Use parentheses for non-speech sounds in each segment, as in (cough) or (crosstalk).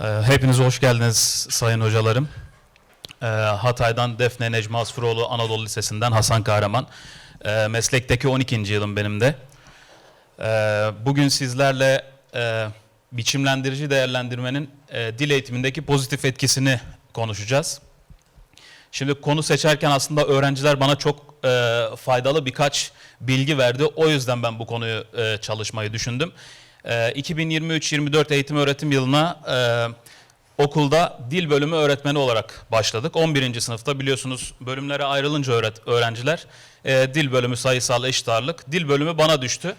Ee, Hepiniz hoş geldiniz sayın hocalarım. Ee, Hatay'dan Defne Necmi Asfuroğlu Anadolu Lisesi'nden Hasan Kahraman. Ee, Meslekteki 12. yılım benim de. Bugün sizlerle e, biçimlendirici değerlendirmenin e, dil eğitimindeki pozitif etkisini konuşacağız. Şimdi konu seçerken aslında öğrenciler bana çok e, faydalı birkaç bilgi verdi. O yüzden ben bu konuyu çalışmayı düşündüm. E, 2023-24 eğitim öğretim yılına e, okulda dil bölümü öğretmeni olarak başladık. 11. sınıfta biliyorsunuz bölümlere ayrılınca öğret öğrenciler e, dil bölümü sayısal eşit ağırlık. Dil bölümü bana düştü.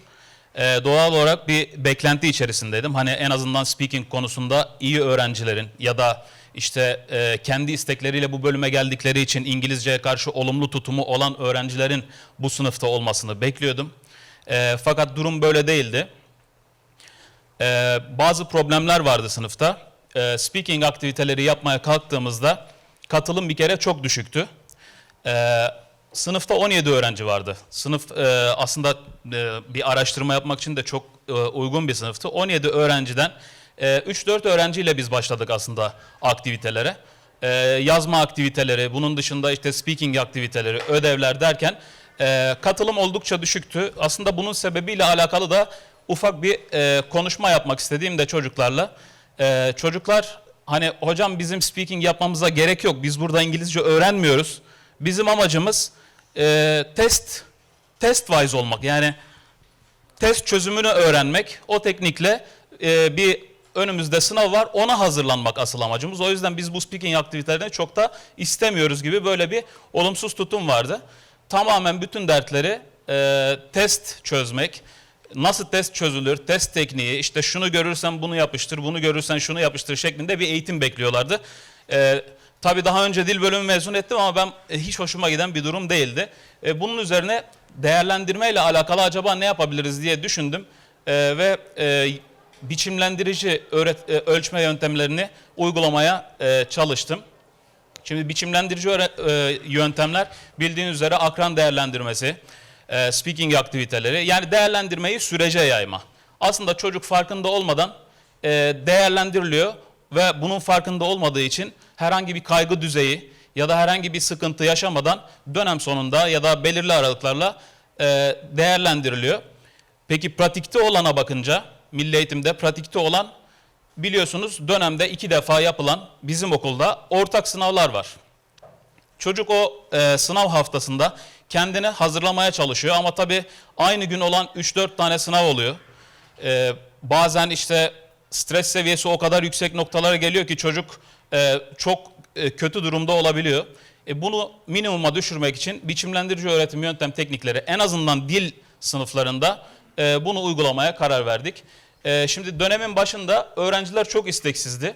E, doğal olarak bir beklenti içerisindeydim. Hani en azından speaking konusunda iyi öğrencilerin ya da işte e, kendi istekleriyle bu bölüme geldikleri için İngilizceye karşı olumlu tutumu olan öğrencilerin bu sınıfta olmasını bekliyordum. E, fakat durum böyle değildi. E, bazı problemler vardı sınıfta. E, speaking aktiviteleri yapmaya kalktığımızda katılım bir kere çok düşüktü. E, sınıfta 17 öğrenci vardı. Sınıf e, aslında e, bir araştırma yapmak için de çok e, uygun bir sınıftı. 17 öğrenciden e, 3-4 öğrenciyle biz başladık aslında aktivitelere. E, yazma aktiviteleri, bunun dışında işte speaking aktiviteleri, ödevler derken e, katılım oldukça düşüktü. Aslında bunun sebebiyle alakalı da ufak bir e, konuşma yapmak istediğim de çocuklarla. E, çocuklar hani hocam bizim speaking yapmamıza gerek yok. Biz burada İngilizce öğrenmiyoruz. Bizim amacımız e, test test wise olmak. Yani test çözümünü öğrenmek. O teknikle e, bir önümüzde sınav var. Ona hazırlanmak asıl amacımız. O yüzden biz bu speaking aktivitelerini çok da istemiyoruz gibi böyle bir olumsuz tutum vardı. Tamamen bütün dertleri e, test çözmek. Nasıl test çözülür, test tekniği, işte şunu görürsen bunu yapıştır, bunu görürsen şunu yapıştır şeklinde bir eğitim bekliyorlardı. E, tabii daha önce dil bölümü mezun ettim ama ben e, hiç hoşuma giden bir durum değildi. E, bunun üzerine değerlendirme ile alakalı acaba ne yapabiliriz diye düşündüm E, ve e, biçimlendirici öğret, e, ölçme yöntemlerini uygulamaya e, çalıştım. Şimdi biçimlendirici öğre- e, yöntemler bildiğiniz üzere akran değerlendirmesi, e, speaking aktiviteleri yani değerlendirmeyi sürece yayma. Aslında çocuk farkında olmadan e, değerlendiriliyor ve bunun farkında olmadığı için herhangi bir kaygı düzeyi ya da herhangi bir sıkıntı yaşamadan dönem sonunda ya da belirli aralıklarla e, değerlendiriliyor. Peki pratikte olana bakınca milli eğitimde pratikte olan biliyorsunuz dönemde iki defa yapılan bizim okulda ortak sınavlar var. Çocuk o e, sınav haftasında kendini hazırlamaya çalışıyor ama tabii aynı gün olan 3-4 tane sınav oluyor. E, bazen işte stres seviyesi o kadar yüksek noktalara geliyor ki çocuk e, çok e, kötü durumda olabiliyor. E, bunu minimuma düşürmek için biçimlendirici öğretim yöntem teknikleri en azından dil sınıflarında e, bunu uygulamaya karar verdik. E, şimdi dönemin başında öğrenciler çok isteksizdi.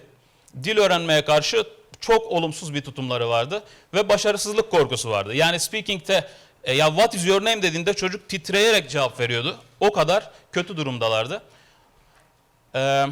Dil öğrenmeye karşı çok olumsuz bir tutumları vardı ve başarısızlık korkusu vardı. Yani speaking'te e, ya what is your name dediğinde çocuk titreyerek cevap veriyordu. O kadar kötü durumdalardı. Ee,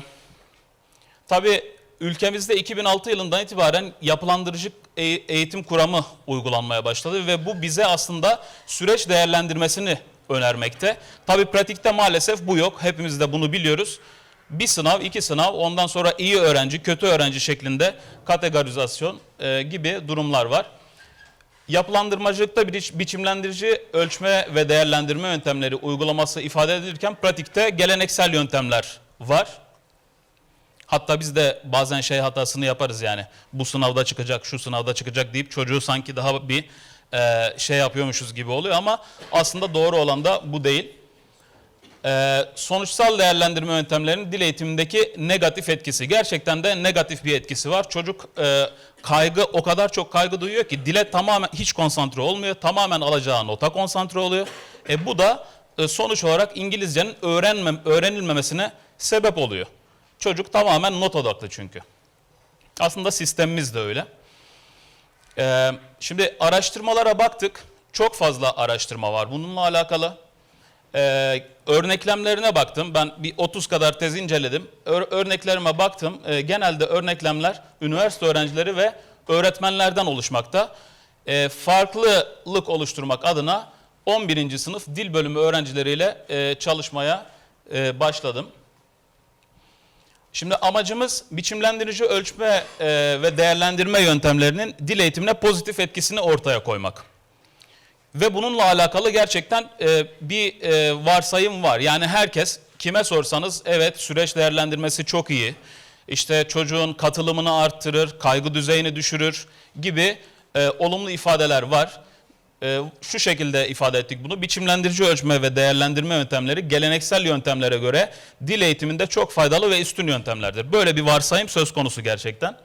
tabii ülkemizde 2006 yılından itibaren yapılandırıcı e- eğitim kuramı uygulanmaya başladı ve bu bize aslında süreç değerlendirmesini önermekte. Tabii pratikte maalesef bu yok. Hepimiz de bunu biliyoruz. Bir sınav, iki sınav, ondan sonra iyi öğrenci, kötü öğrenci şeklinde kategorizasyon e, gibi durumlar var. Yapılandırmacılıkta bir biç- biçimlendirici ölçme ve değerlendirme yöntemleri uygulaması ifade edilirken pratikte geleneksel yöntemler var. Hatta biz de bazen şey hatasını yaparız yani bu sınavda çıkacak, şu sınavda çıkacak deyip çocuğu sanki daha bir e, şey yapıyormuşuz gibi oluyor ama aslında doğru olan da bu değil. Ee, sonuçsal değerlendirme yöntemlerinin dil eğitimindeki negatif etkisi. Gerçekten de negatif bir etkisi var. Çocuk e, kaygı o kadar çok kaygı duyuyor ki dile tamamen hiç konsantre olmuyor. Tamamen alacağı nota konsantre oluyor. E, bu da e, sonuç olarak İngilizcenin öğrenmem, öğrenilmemesine sebep oluyor. Çocuk tamamen not odaklı çünkü. Aslında sistemimiz de öyle. Ee, şimdi araştırmalara baktık. Çok fazla araştırma var bununla alakalı. Ee, örneklemlerine baktım. Ben bir 30 kadar tez inceledim. Ör- örneklerime baktım. Ee, genelde örneklemler üniversite öğrencileri ve öğretmenlerden oluşmakta. Ee, farklılık oluşturmak adına 11. sınıf dil bölümü öğrencileriyle e, çalışmaya e, başladım. Şimdi amacımız biçimlendirici ölçme e, ve değerlendirme yöntemlerinin dil eğitimine pozitif etkisini ortaya koymak. Ve bununla alakalı gerçekten e, bir e, varsayım var. Yani herkes kime sorsanız evet süreç değerlendirmesi çok iyi. İşte çocuğun katılımını arttırır, kaygı düzeyini düşürür gibi e, olumlu ifadeler var. E, şu şekilde ifade ettik bunu. Biçimlendirici ölçme ve değerlendirme yöntemleri geleneksel yöntemlere göre dil eğitiminde çok faydalı ve üstün yöntemlerdir. Böyle bir varsayım söz konusu gerçekten.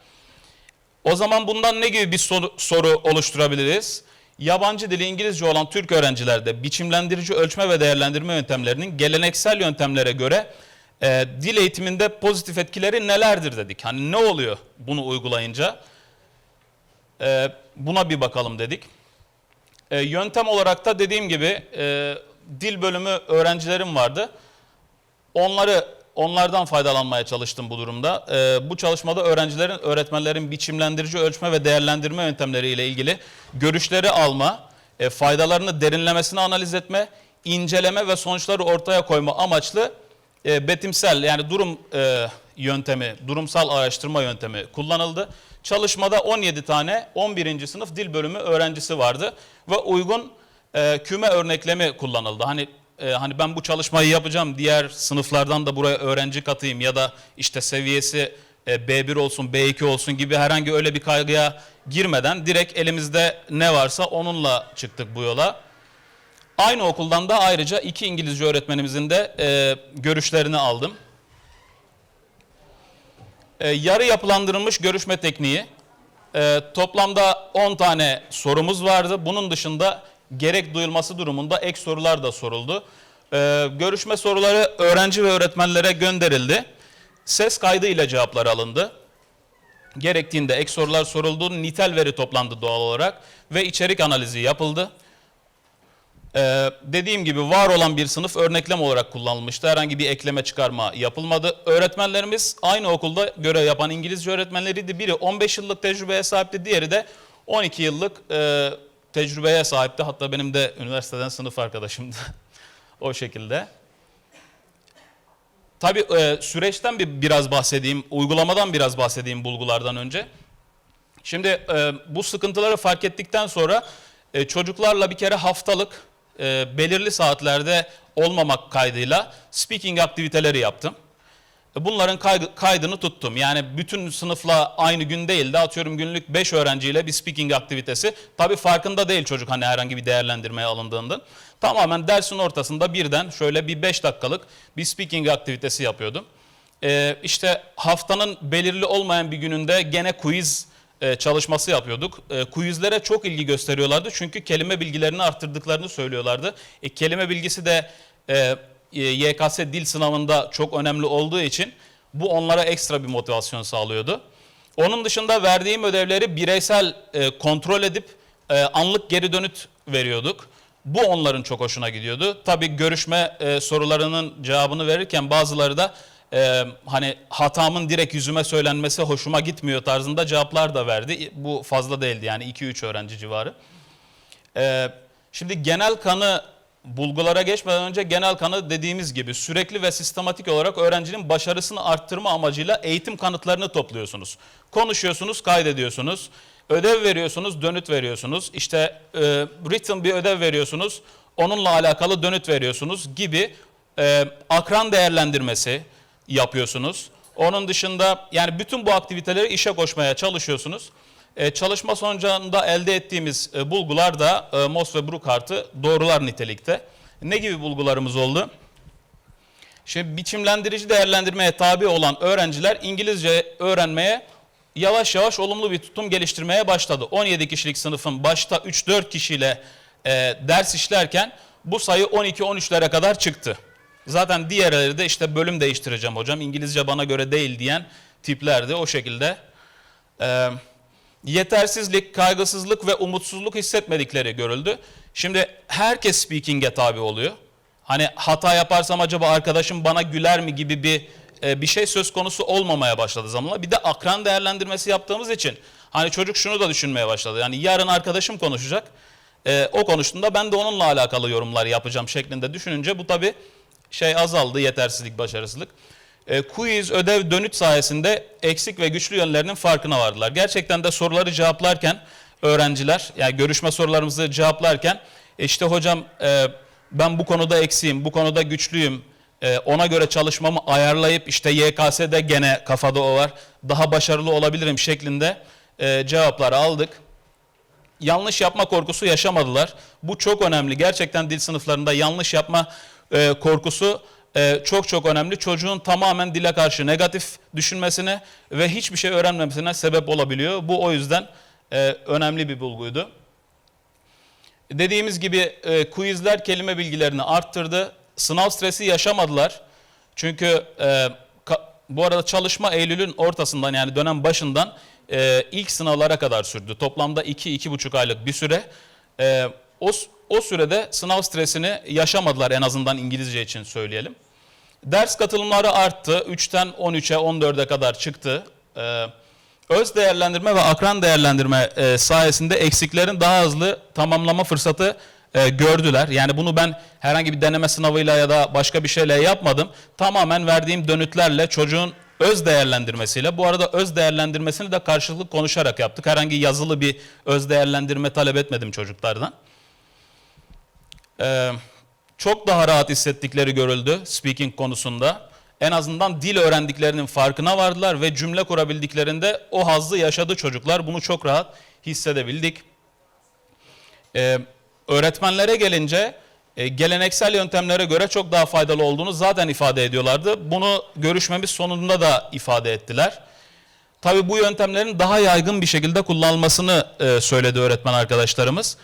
O zaman bundan ne gibi bir soru, soru oluşturabiliriz? Yabancı dili İngilizce olan Türk öğrencilerde biçimlendirici ölçme ve değerlendirme yöntemlerinin geleneksel yöntemlere göre e, dil eğitiminde pozitif etkileri nelerdir dedik. Hani ne oluyor bunu uygulayınca? E, buna bir bakalım dedik. E, yöntem olarak da dediğim gibi e, dil bölümü öğrencilerim vardı. Onları onlardan faydalanmaya çalıştım bu durumda. E, bu çalışmada öğrencilerin, öğretmenlerin biçimlendirici ölçme ve değerlendirme yöntemleriyle ilgili görüşleri alma, e, faydalarını derinlemesine analiz etme, inceleme ve sonuçları ortaya koyma amaçlı e, betimsel yani durum e, yöntemi, durumsal araştırma yöntemi kullanıldı. Çalışmada 17 tane 11. sınıf dil bölümü öğrencisi vardı ve uygun e, küme örneklemi kullanıldı. Hani e, hani ben bu çalışmayı yapacağım, diğer sınıflardan da buraya öğrenci katayım ya da işte seviyesi e, B1 olsun, B2 olsun gibi herhangi öyle bir kaygıya girmeden direkt elimizde ne varsa onunla çıktık bu yola. Aynı okuldan da ayrıca iki İngilizce öğretmenimizin de e, görüşlerini aldım. E, yarı yapılandırılmış görüşme tekniği. E, toplamda 10 tane sorumuz vardı. Bunun dışında gerek duyulması durumunda ek sorular da soruldu. E, görüşme soruları öğrenci ve öğretmenlere gönderildi. Ses kaydı ile cevaplar alındı. Gerektiğinde ek sorular soruldu, nitel veri toplandı doğal olarak ve içerik analizi yapıldı. Ee, dediğim gibi var olan bir sınıf örneklem olarak kullanılmıştı. Herhangi bir ekleme çıkarma yapılmadı. Öğretmenlerimiz aynı okulda görev yapan İngilizce öğretmenleriydi. Biri 15 yıllık tecrübeye sahipti, diğeri de 12 yıllık e, tecrübeye sahipti. Hatta benim de üniversiteden sınıf arkadaşımdı. (laughs) o şekilde. Tabii e, süreçten bir biraz bahsedeyim, uygulamadan biraz bahsedeyim bulgulardan önce. Şimdi e, bu sıkıntıları fark ettikten sonra e, çocuklarla bir kere haftalık belirli saatlerde olmamak kaydıyla speaking aktiviteleri yaptım. Bunların kaydı- kaydını tuttum. Yani bütün sınıfla aynı gün değil de atıyorum günlük 5 öğrenciyle bir speaking aktivitesi. Tabii farkında değil çocuk hani herhangi bir değerlendirmeye alındığından. Tamamen dersin ortasında birden şöyle bir 5 dakikalık bir speaking aktivitesi yapıyordum. Ee, işte haftanın belirli olmayan bir gününde gene quiz e, çalışması yapıyorduk. E, quizlere çok ilgi gösteriyorlardı çünkü kelime bilgilerini arttırdıklarını söylüyorlardı. E, kelime bilgisi de e, YKS dil sınavında çok önemli olduğu için bu onlara ekstra bir motivasyon sağlıyordu. Onun dışında verdiğim ödevleri bireysel e, kontrol edip e, anlık geri dönüt veriyorduk. Bu onların çok hoşuna gidiyordu. Tabii görüşme e, sorularının cevabını verirken bazıları da e, hani hatamın direkt yüzüme söylenmesi hoşuma gitmiyor tarzında cevaplar da verdi. Bu fazla değildi yani 2-3 öğrenci civarı. E, şimdi genel kanı bulgulara geçmeden önce genel kanı dediğimiz gibi sürekli ve sistematik olarak öğrencinin başarısını arttırma amacıyla eğitim kanıtlarını topluyorsunuz. Konuşuyorsunuz, kaydediyorsunuz. Ödev veriyorsunuz, dönüt veriyorsunuz. İşte e, written bir ödev veriyorsunuz, onunla alakalı dönüt veriyorsunuz gibi e, akran değerlendirmesi yapıyorsunuz. Onun dışında yani bütün bu aktiviteleri işe koşmaya çalışıyorsunuz. E, çalışma sonucunda elde ettiğimiz e, bulgular da e, Moss ve Brookhart'ı doğrular nitelikte. Ne gibi bulgularımız oldu? Şimdi biçimlendirici değerlendirmeye tabi olan öğrenciler İngilizce öğrenmeye yavaş yavaş olumlu bir tutum geliştirmeye başladı. 17 kişilik sınıfın başta 3-4 kişiyle ders işlerken bu sayı 12-13'lere kadar çıktı. Zaten diğerleri de işte bölüm değiştireceğim hocam İngilizce bana göre değil diyen tiplerdi o şekilde. E, yetersizlik, kaygısızlık ve umutsuzluk hissetmedikleri görüldü. Şimdi herkes speaking'e tabi oluyor. Hani hata yaparsam acaba arkadaşım bana güler mi gibi bir e, bir şey söz konusu olmamaya başladı zamanla. Bir de akran değerlendirmesi yaptığımız için hani çocuk şunu da düşünmeye başladı. Yani yarın arkadaşım konuşacak. E, o konuştuğunda ben de onunla alakalı yorumlar yapacağım şeklinde düşününce bu tabi şey azaldı yetersizlik, başarısızlık. E, quiz, ödev, dönüt sayesinde eksik ve güçlü yönlerinin farkına vardılar. Gerçekten de soruları cevaplarken öğrenciler, yani görüşme sorularımızı cevaplarken "E işte hocam e, ben bu konuda eksiğim, bu konuda güçlüyüm, e, ona göre çalışmamı ayarlayıp işte YKS'de gene kafada o var, daha başarılı olabilirim şeklinde e, cevapları aldık yanlış yapma korkusu yaşamadılar. Bu çok önemli. Gerçekten dil sınıflarında yanlış yapma e, korkusu e, çok çok önemli. Çocuğun tamamen dile karşı negatif düşünmesine ve hiçbir şey öğrenmemesine sebep olabiliyor. Bu o yüzden e, önemli bir bulguydu. Dediğimiz gibi e, quizler kelime bilgilerini arttırdı. Sınav stresi yaşamadılar. Çünkü e, bu arada çalışma Eylül'ün ortasından yani dönem başından e, ilk sınavlara kadar sürdü. Toplamda 2-2,5 aylık bir süre. O, o sürede sınav stresini yaşamadılar en azından İngilizce için söyleyelim. Ders katılımları arttı. 3'ten 13'e 14'e kadar çıktı. Ee, öz değerlendirme ve akran değerlendirme e, sayesinde eksiklerin daha hızlı tamamlama fırsatı e, gördüler. Yani bunu ben herhangi bir deneme sınavıyla ya da başka bir şeyle yapmadım. Tamamen verdiğim dönütlerle çocuğun öz değerlendirmesiyle. Bu arada öz değerlendirmesini de karşılıklı konuşarak yaptık. Herhangi yazılı bir öz değerlendirme talep etmedim çocuklardan. Ee, çok daha rahat hissettikleri görüldü speaking konusunda. En azından dil öğrendiklerinin farkına vardılar ve cümle kurabildiklerinde o hazzı yaşadı çocuklar. Bunu çok rahat hissedebildik. Ee, öğretmenlere gelince e, geleneksel yöntemlere göre çok daha faydalı olduğunu zaten ifade ediyorlardı. Bunu görüşmemiz sonunda da ifade ettiler. Tabii bu yöntemlerin daha yaygın bir şekilde kullanılmasını e, söyledi öğretmen arkadaşlarımız.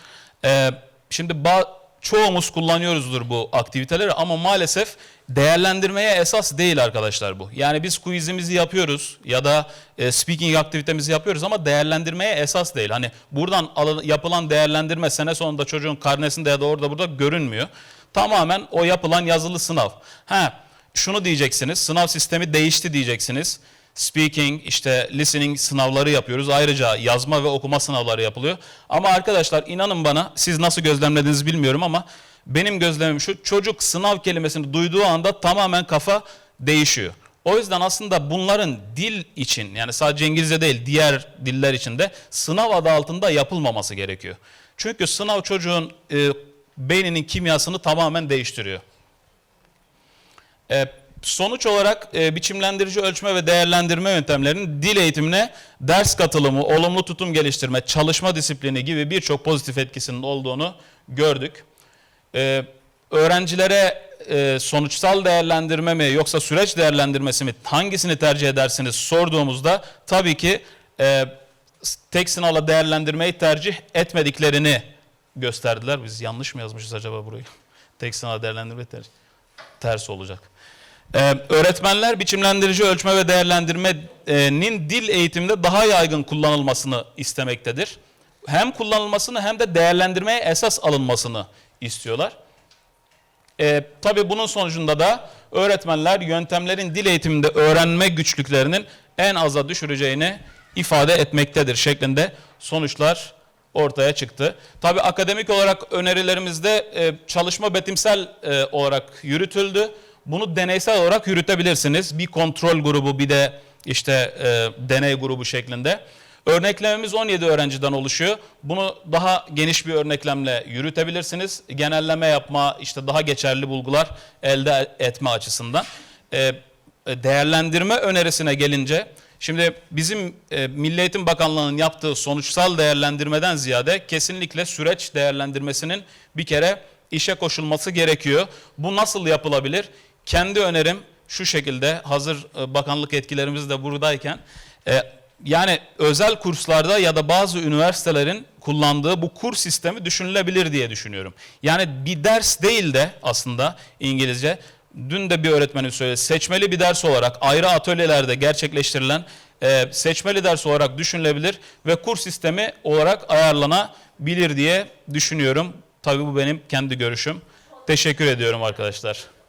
E, şimdi ba- çoğumuz kullanıyoruzdur bu aktiviteleri ama maalesef değerlendirmeye esas değil arkadaşlar bu. Yani biz quizimizi yapıyoruz ya da e, speaking aktivitemizi yapıyoruz ama değerlendirmeye esas değil. Hani buradan yapılan değerlendirme sene sonunda çocuğun karnesinde ya da orada burada görünmüyor. Tamamen o yapılan yazılı sınav. Ha, şunu diyeceksiniz, sınav sistemi değişti diyeceksiniz. Speaking, işte listening sınavları yapıyoruz. Ayrıca yazma ve okuma sınavları yapılıyor. Ama arkadaşlar inanın bana, siz nasıl gözlemlediniz bilmiyorum ama benim gözlemim şu, çocuk sınav kelimesini duyduğu anda tamamen kafa değişiyor. O yüzden aslında bunların dil için yani sadece İngilizce değil diğer diller için de sınav adı altında yapılmaması gerekiyor. Çünkü sınav çocuğun e, beyninin kimyasını tamamen değiştiriyor. E, sonuç olarak e, biçimlendirici ölçme ve değerlendirme yöntemlerinin dil eğitimine ders katılımı, olumlu tutum geliştirme, çalışma disiplini gibi birçok pozitif etkisinin olduğunu gördük. E, öğrencilere e, sonuçsal değerlendirme mi yoksa süreç değerlendirmesi mi hangisini tercih edersiniz sorduğumuzda tabii ki e, tek sınavla değerlendirmeyi tercih etmediklerini gösterdiler. Biz yanlış mı yazmışız acaba burayı? tek sınavla değerlendirmeyi tercih ters olacak. Ee, öğretmenler biçimlendirici ölçme ve değerlendirmenin dil eğitiminde daha yaygın kullanılmasını istemektedir. Hem kullanılmasını hem de değerlendirmeye esas alınmasını istiyorlar. Ee, tabii bunun sonucunda da öğretmenler yöntemlerin dil eğitiminde öğrenme güçlüklerinin en aza düşüreceğini ifade etmektedir şeklinde sonuçlar ortaya çıktı. Tabii akademik olarak önerilerimizde e, çalışma betimsel e, olarak yürütüldü. Bunu deneysel olarak yürütebilirsiniz. Bir kontrol grubu bir de işte e, deney grubu şeklinde. Örneklememiz 17 öğrenciden oluşuyor. Bunu daha geniş bir örneklemle yürütebilirsiniz. Genelleme yapma, işte daha geçerli bulgular elde etme açısından. E, değerlendirme önerisine gelince, şimdi bizim e, Milli Eğitim Bakanlığı'nın yaptığı sonuçsal değerlendirmeden ziyade kesinlikle süreç değerlendirmesinin bir kere işe koşulması gerekiyor. Bu nasıl yapılabilir? Kendi önerim şu şekilde, hazır e, bakanlık etkilerimiz de buradayken, e, yani özel kurslarda ya da bazı üniversitelerin kullandığı bu kurs sistemi düşünülebilir diye düşünüyorum. Yani bir ders değil de aslında İngilizce, dün de bir öğretmenim söyledi, seçmeli bir ders olarak ayrı atölyelerde gerçekleştirilen e, seçmeli ders olarak düşünülebilir ve kurs sistemi olarak ayarlanabilir diye düşünüyorum. Tabii bu benim kendi görüşüm. Teşekkür ediyorum arkadaşlar.